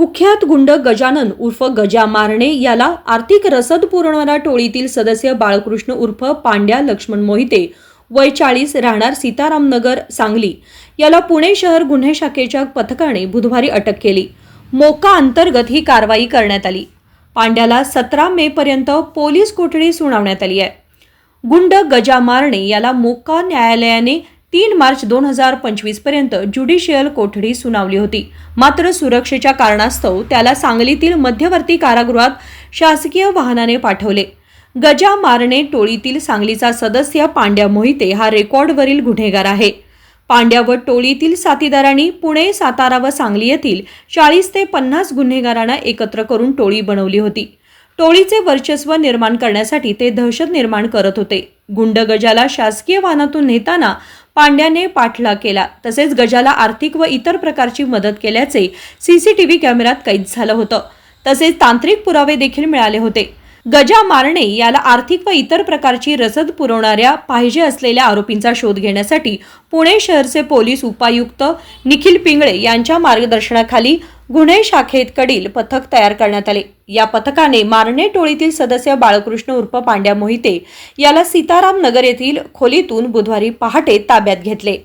कुख्यात गुंड गजानन उर्फ गजा मारणे याला आर्थिक रसद पुरवणारा टोळीतील सदस्य बाळकृष्ण उर्फ पांड्या लक्ष्मण मोहिते वय चाळीस राहणार सीतारामनगर सांगली. याला पुणे शहर गुन्हे शाखेच्या पथकाने बुधवारी अटक केली. मोका अंतर्गत ही कारवाई करण्यात आली. पांड्याला सतरा मे पर्यंत पोलीस कोठडी सुनावण्यात आली आहे. गुंड गजा मारणे याला मोका न्यायालयाने तीन मार्च दोन हजार पंचवीसपर्यंत ज्युडिशियल कोठडी सुनावली होती. मात्र सुरक्षेच्या कारणास्तव त्याला सांगलीतील मध्यवर्ती कारागृहात शासकीय वाहनाने पाठवले. गजा मारणे टोळीतील सांगलीचा सदस्य पांड्या मोहिते हा रेकॉर्डवरील गुन्हेगार आहे. पांड्या व टोळीतील साथीदारांनी पुणे सातारा व सांगली येथील चाळीस ते पन्नास गुन्हेगारांना एकत्र करून टोळी बनवली होती. टोळीचे वर्चस्व निर्माण करण्यासाठी ते दहशत निर्माण करत होते. गुंड गजाला शासकीय वाहनातून नेताना पांड्याने पाठलाग केला. तसेच गजाला आर्थिक व इतर प्रकारची मदत केल्याचे सीसीटीव्ही कॅमेऱ्यात कैद झालं होतं. तसेच तांत्रिक पुरावे देखील मिळाले होते. गजा मारणे याला आर्थिक व इतर प्रकारची रसद पुरवणाऱ्या पाहिजे असलेल्या आरोपींचा शोध घेण्यासाठी पुणे शहरचे पोलीस उपायुक्त निखिल पिंगळे यांच्या मार्गदर्शनाखाली गुन्हे शाखेकडील पथक तयार करण्यात आले. या पथकाने मारणे टोळीतील सदस्य बाळकृष्ण उर्फ पांड्या मोहिते याला सीताराम नगर येथील खोलीतून बुधवारी पहाटे ताब्यात घेतले.